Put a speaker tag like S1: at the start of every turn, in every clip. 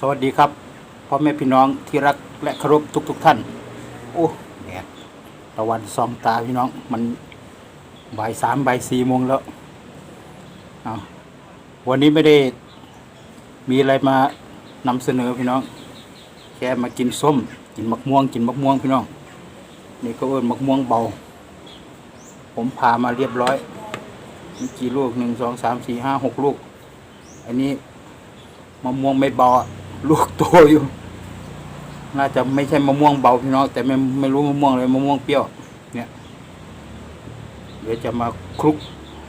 S1: สวัสดีครับพ่อแม่พี่น้องที่รักและเคารพทุกทุกๆท่าน โอ้แดดตะวันสองตาพี่น้องมันบ่ายสามบ่ายสี่โมงแล้ววันนี้ไม่ได้มีอะไรมานำเสนอพี่น้อง แค่มากินส้ม กินมะม่วง กินมะม่วงพี่น้อง นี่ก็เอิ้นมะม่วงเบา ผมพามาเรียบร้อยมีกี่ลูกหนึ่งสองสามสี่ห้าหกลูก อันนี้มะม่วงไม่เบา ลูกโตอยู่ น่าจะไม่ใช่มะม่วงเบาพี่น้องแต่ไม่ไม่รู้มะม่วงอะไรมะม่วงเปรี้ยว เนี่ยเดี๋ยวจะมาคลุก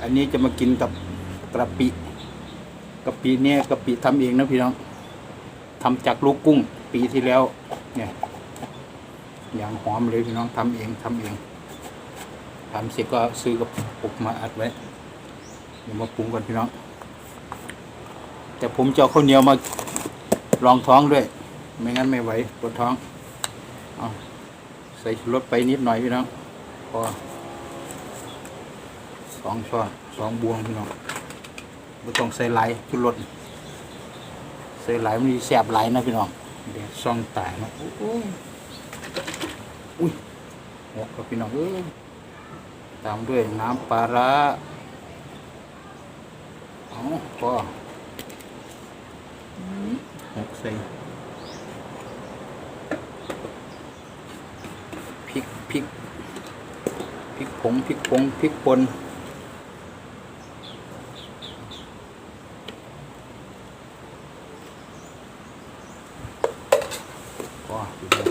S1: อันนี้จะมากินกับกระปิกะปิเนี่ยกะปิทำเองนะพี่น้องทำจากลูกกุ้ง ปีที่แล้ว เนี่ย อย่างหอมเลยพี่น้องทำเองทำเองทำเสร็จก็ซื้อกระปุกมาอัดไว้เดี๋ยวมาปรุงกันพี่น้อง แต่ผมจะเอาข้าวเหนียวมา ลองท้องด้วย ไม่งั้นไม่ไหวปวดท้องอใส่รสไปนิดหน่อยพี่น้องพอสองช้อนสองบวงพี่น้องไม่ต้องใส่ไหลายชูรสใส่ไหลมันมีแสบไหลนะพี่น้องเดี๋ยวซ่องตายนะอ้ยอุ้ยหกครับพี่น้องเอ้ยตามด้วยน้ำปลาร้าเอพอ ใส่พริกพริกพริกผงพริกผงพริกป่นพออยู่แล้ว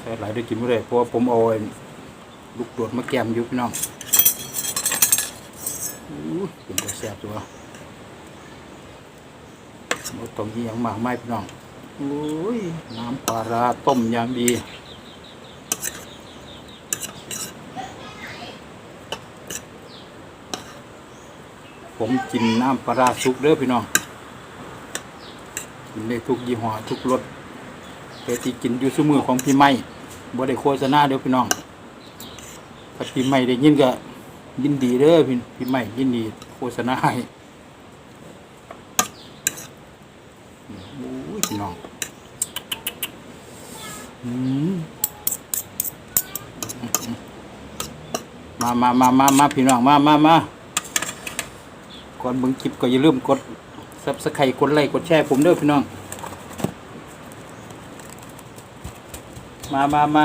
S1: ใส่หลายได้กินไม่ได้เพราะว่าผมเอาลูกโดดมาแกมอยู่พี่น้องอู้เป็นตัวแซ่บตัว หมดตรงนี้ยังมากไม่พี่น้องโอ้ยน้ำปลาร้าต้มอย่างดีผมกินน้ำปลาร้าสุกเด้อพี่น้องกินได้ทุกยี่ห้อทุกรสแต่ที่กินอยู่สมือของพี่ไม่บ่ได้โฆษณาเด้อพี่น้องถ้าพี่ไม่ได้ยินก็ยินดีเด้อพี่พี่ใหม่ยินดีโฆษณาให้ โอ้ยพี่น้องอืมมามามามามาพี่น้อง มามามาก่อนเบิ่งคลิปก็อย่าลืมกดซับสไครต์กดไลค์กดแชร์ผมด้อพี่น้อง มามามา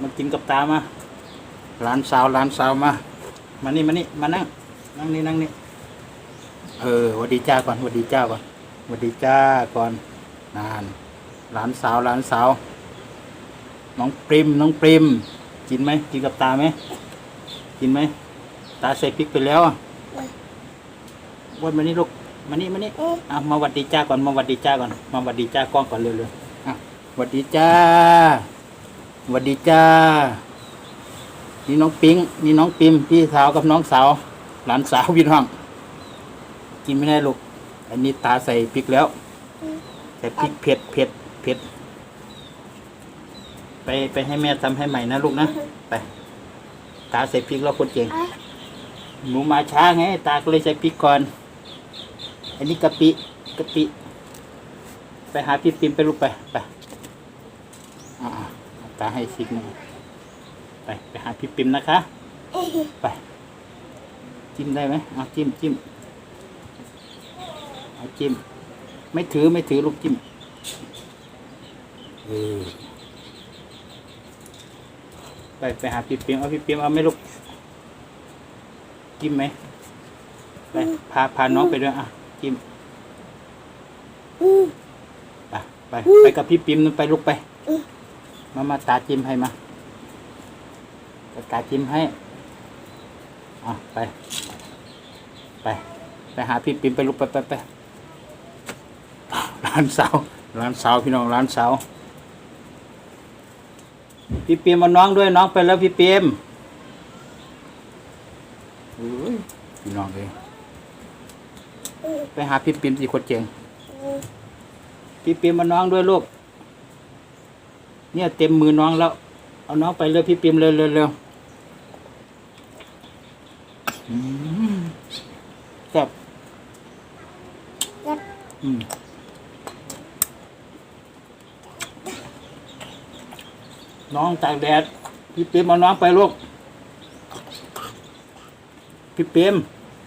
S1: มากินกับตามาหลานสาวหลานสาวมา มานี่มานี่มานั่ง นั่งนี่นั่งนี่ เออวัดดีจ้าก่อนวัดดีจ้าก่อน หวัดดีจ้าก่อนนานหลานสาวหลานสาว น้องปริมน้องปริมกินไหมกินกับตาไหมกินไหมตาใส่พริกไปแล้วอะวันมานี่ลูกมานี่มานี่อะมาหวัดดีจ้าก่อนมาหวัดดีจ้าก่อนมาหวัดดีจ้ากล้องก่อนเร็วๆอะหวัดดีจ้าหวัดดีจ้า นี่น้องปิงนี่น้องปิมพี่สาวกับน้องสาว หลานสาวพี่น้องกินไม่ได้ลูก อันนี้ตาใส่พริกแล้ว ใส่พริกเผ็ดเผ็ดเผ็ด ไปไปให้แม่ทำให้ใหม่นะลูกนะ ไป ตาใส่พริกแล้วคนเก่งหนูมาช้าไง ตาก็เลยใส่พริกก่อน อันนี้กะปิกะปิ ไปหาพี่ปิมไปลูกไปไปอ่าตาให้สิกหนึ่งไปไปหาพี่ปิมนะคะ ไป จิ้มได้ไหมเอาจิ้มจิ้ม เอาจิ้ม ไม่ถือไม่ถือลูกจิ้มเออไปไปหาพี่ปิมเอาพี่ปิมเอาไหม่ลูกจิ้มไหมไปพาพาน้องไปด้วยอะจิ้มไปไปไปกับพี่ปิมไปลูกไป มามาตาจิ้มให้มาจะกาจิ้มให้อะไป ไป ไปหาพี่ปิมไปลุกไปไปไป ร้านสาวร้านสาวพี่น้องร้านสาวพี่ปิมมาน้องด้วยน้องไปแล้วพี่ปิมโอ้ยพี่น้องเลยไปหาพี่ปิมสิคนเจ๋งพี่ปิมมาน้องด้วยลูกเนี่ยเต็มมือน้องแล้ว เอาน้องไปเลยพี่ปิมเร็วเร็วเร็วอืมแซ่บอืม น้องตากแดด พี่เปมเอาน้องไปลูก พี่เปม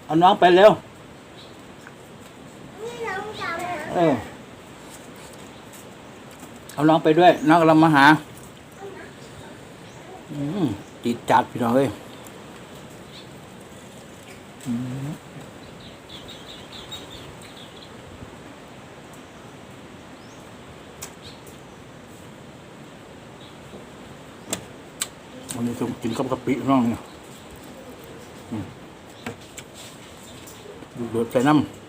S1: เอาน้องไปเร็ว เออ เอาน้องไปด้วย น้องกำลังมาหา อืมติดจัดพี่น้องเอ้ย อืมวันนี้ต้องกินกับกะปิน้องเนี่ยดูดใส่น้ำ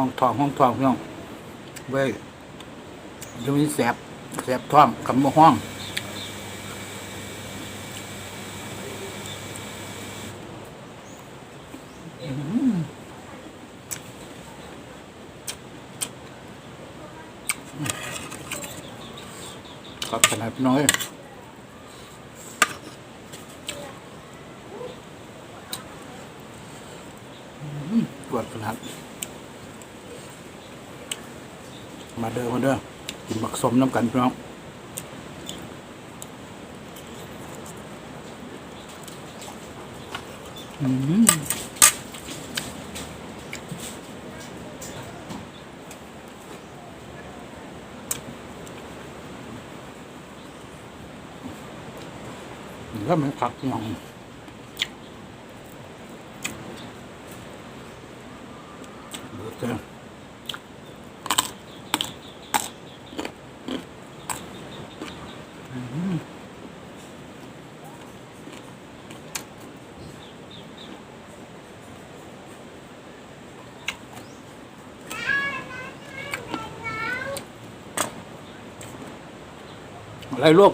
S1: ห้องทองห้องทองพี่น้องเว้ยเดี๋ยวนี้แสบแสบท้องคำว่าห้องอื้อหือครับขนาดพี่น้อยปวดขนาด มาเด้อมาเด้อกินบักสมน้ำกันพี่น้องอืมแล้วมันผักพี่น้อง อะไรลูก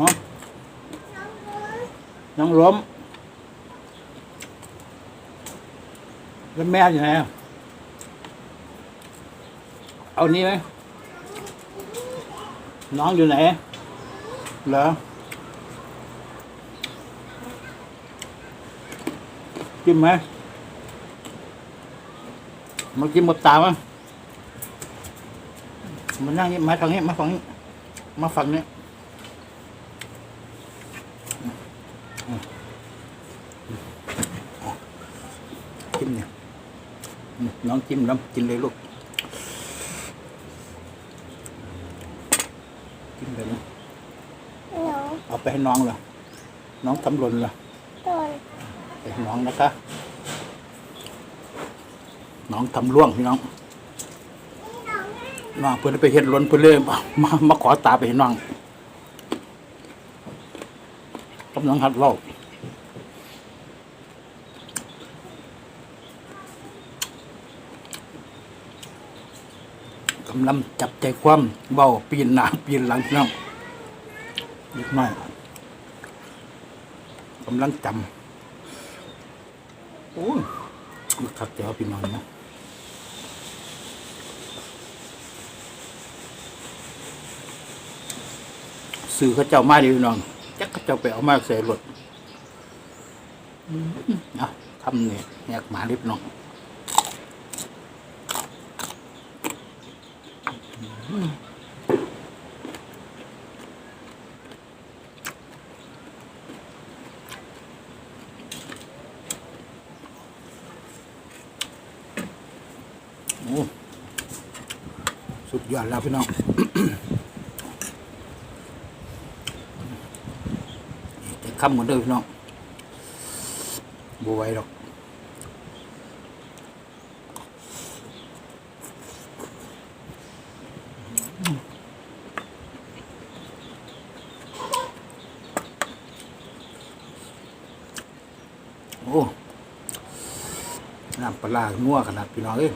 S1: ฮะน้องล้มแล้วแม่อยู่ไหนเอานี่ไหมน้องอยู่ไหนเหรอกินไหมมากินหมดตามั้ยมานั่งนี่มาฝั่งนี้มาฝั่งนี้มาฝั่งนี้จิ้มเนี่ยน้องจิ้มน้ำกินเลยลูกกินเลยนะเอาไปให้น้องเหรอน้องทำหล่นเหรอ
S2: ต้น
S1: ไปให้น้องนะคะ น้องทำล่วงพี่น้อง น้องเพื่อนไปเห็นล้นเพื่อนเลยมามาขอตาไปเห็นน้องกำลังหัดเล่ากำลังจับใจความเบาปีนหนาปีนหลังน้องเล็กน้อยกำลังจำโอ้ยมันขัดเจ้าพี่น้องนะ สื่อเขาเจ้ามาดีพี่น้องจักเขาเจ้าไปเอามาใส่รถอืมเอาทำเนี่ยแหกหมาลิบน้องสุดยอดแล้วพี่น้อง จะ คำหมือนเดิมพี่น้องบวไหวหรอกโอ้น้ำปลาร้างัวขนาดพี่น้องเอ้ย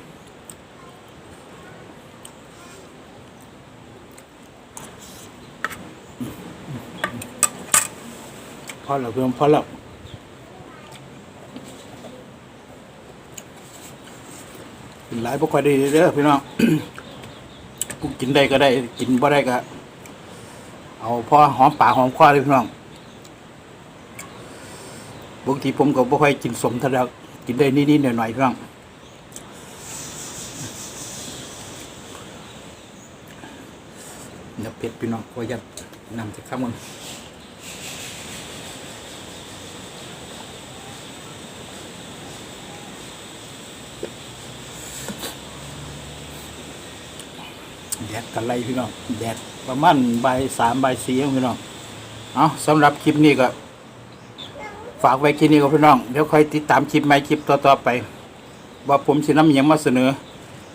S1: พอแล้วพี่น้องพอแล้วกินหลายบ่ค่อยได้เด้อพี่น้องกูกินได้ก็ได้กินบ่ได้ก็เอาพอหอมปากหอมคอเลยพี่น้องบางทีผมก็บ่ค่อยกินสมท่าแล้วกินได้นิดๆหน่อยๆพี่น้องเดี๋ยเป็ดพี่น้องก็ยัดนำจะข้ามมัน กันไรพี่น้องแดดประมาณใบสามใบสี่พี่น้องเอาสำหรับคลิปนี้ก็ ฝากไว้แค่นี้ก็พี่น้องเดี๋ยวค่อยติดตามคลิปใหม่คลิปต่อๆไป ว่าผมสิน้ำหยังมาเสนอ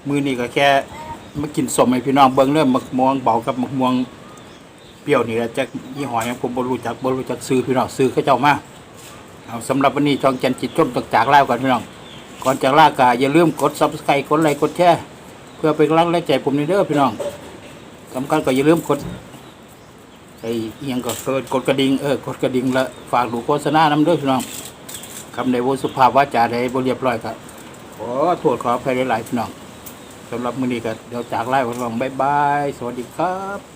S1: มือนี้ก็แค่มากินสมให้พี่น้องเบิ่งเรื่องมักม่วงเบากับมักม่วงเปรี้ยวนี่แหละจากยี่ห้อยังผมบ่รู้จักบ่รู้จักซื้อพี่น้องซื้อเขาเจ้ามาเอาสำหรับวันนี้ช่องจันจิตจมตกจากลาก่อนพี่น้อง ก่อนจากลาก็อย่าลืมกด Subscribe กดไลค์กดแชร์เพื่อเป็นกำลังใจผมในเด้อพี่น้อง สำคัญก็อย่าลืมกดไอ้ยังก็เกิดกดกระดิ่งเออกดกระดิ่งละฝากดูโฆษณานำด้วยพี่น้องคำในวสุภาพวาจาใดบ่เรียบร้อยครับขอโทษขออภัยหลายๆพี่น้องสำหรับมื้อนี้ก็เดี๋ยวจากไล่วันลองบ๊ายบาย สวัสดีครับ